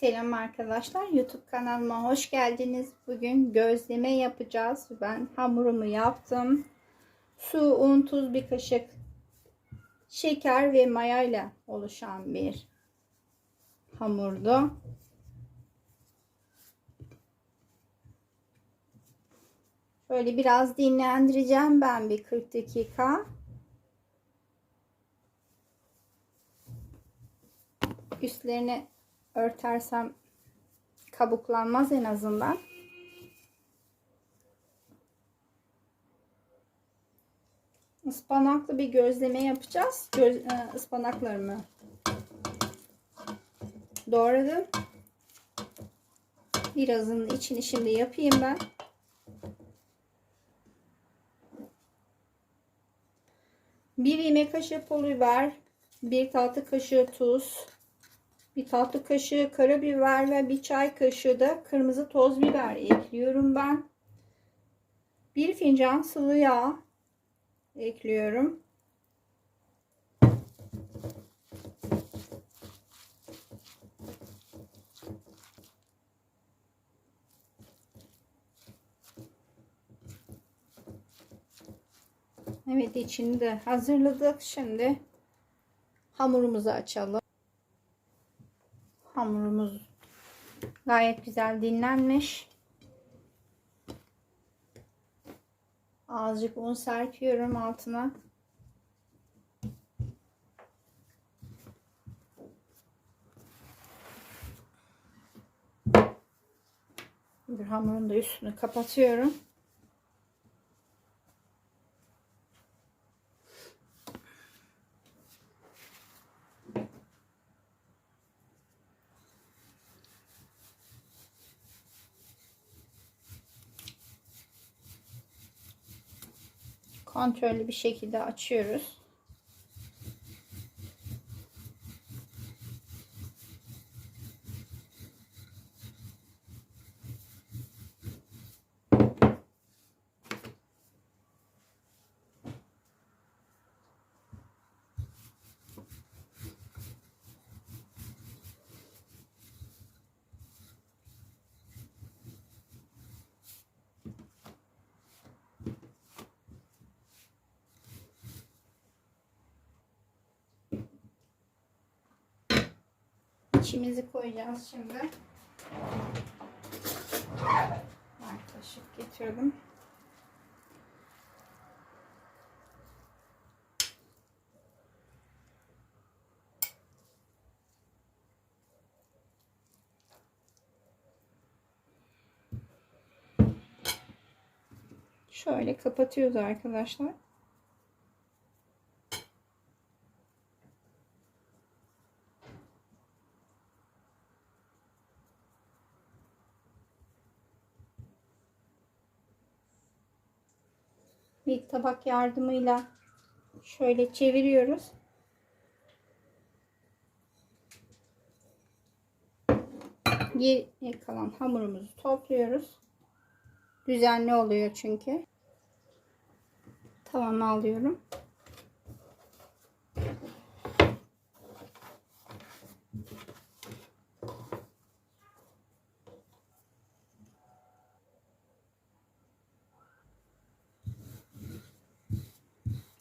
Selam arkadaşlar. YouTube kanalıma hoş geldiniz. Bugün gözleme yapacağız. Ben hamurumu yaptım. Su, un, tuz bir kaşık şeker ve mayayla oluşan bir hamurdu. Şöyle biraz dinlendireceğim ben bir 40 dakika. Üstlerine örtersem kabuklanmaz en azından. Ispanaklı bir gözleme yapacağız. Göz, e, ıspanaklarımı doğradım. Birazının içini şimdi yapayım ben. Bir yemek kaşığı pul biber, bir tatlı kaşığı tuz, bir tatlı kaşığı karabiber ve bir çay kaşığı da kırmızı toz biber ekliyorum ben. Bir fincan sıvı yağ ekliyorum. Evet içini de hazırladık. Şimdi hamurumuzu açalım. Hamurumuz gayet güzel dinlenmiş. Azıcık un serpiyorum altına. Bir hamurun da üstünü kapatıyorum. Kontrollü bir şekilde açıyoruz. İçimizi koyacağız şimdi. Yaklaşık getirdim. Şöyle kapatıyoruz arkadaşlar. Bir tabak yardımıyla şöyle çeviriyoruz. Geri kalan hamurumuzu topluyoruz. Düzenli oluyor çünkü. Tamam alıyorum.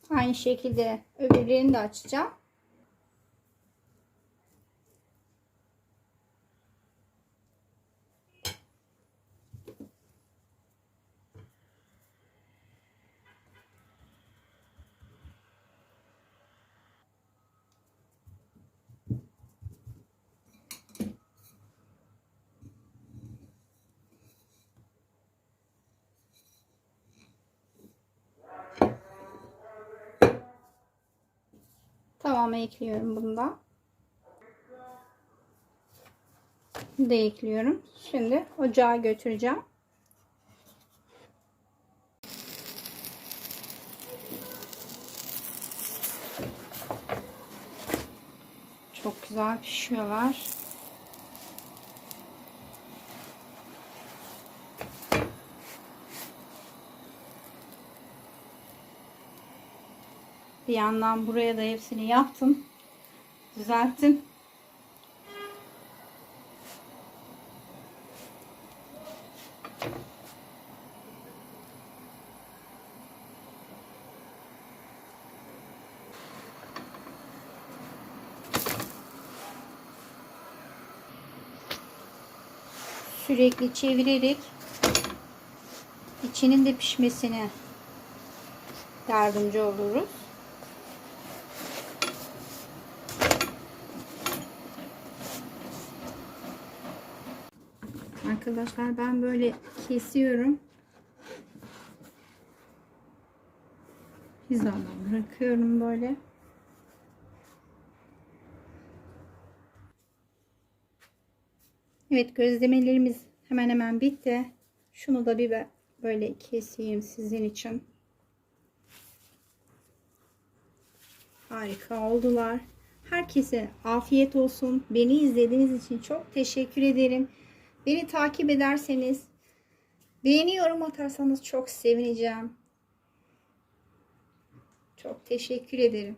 Aynı şekilde öbürlerini de açacağım. Tamamı ekliyorum bunda. de ekliyorum. Şimdi ocağa götüreceğim. Çok güzel pişiyorlar. Bir yandan buraya da hepsini yaptım. Düzelttim. sürekli çevirerek içinin de pişmesine yardımcı oluruz. Arkadaşlar ben böyle kesiyorum. Hizadan bırakıyorum böyle. Evet gözlemelerimiz hemen hemen bitti. Şunu da bir böyle keseyim sizin için. Harika oldular. Herkese afiyet olsun. Beni izlediğiniz için çok teşekkür ederim. Beni takip ederseniz, beğeni yorum atarsanız çok sevineceğim. Çok teşekkür ederim.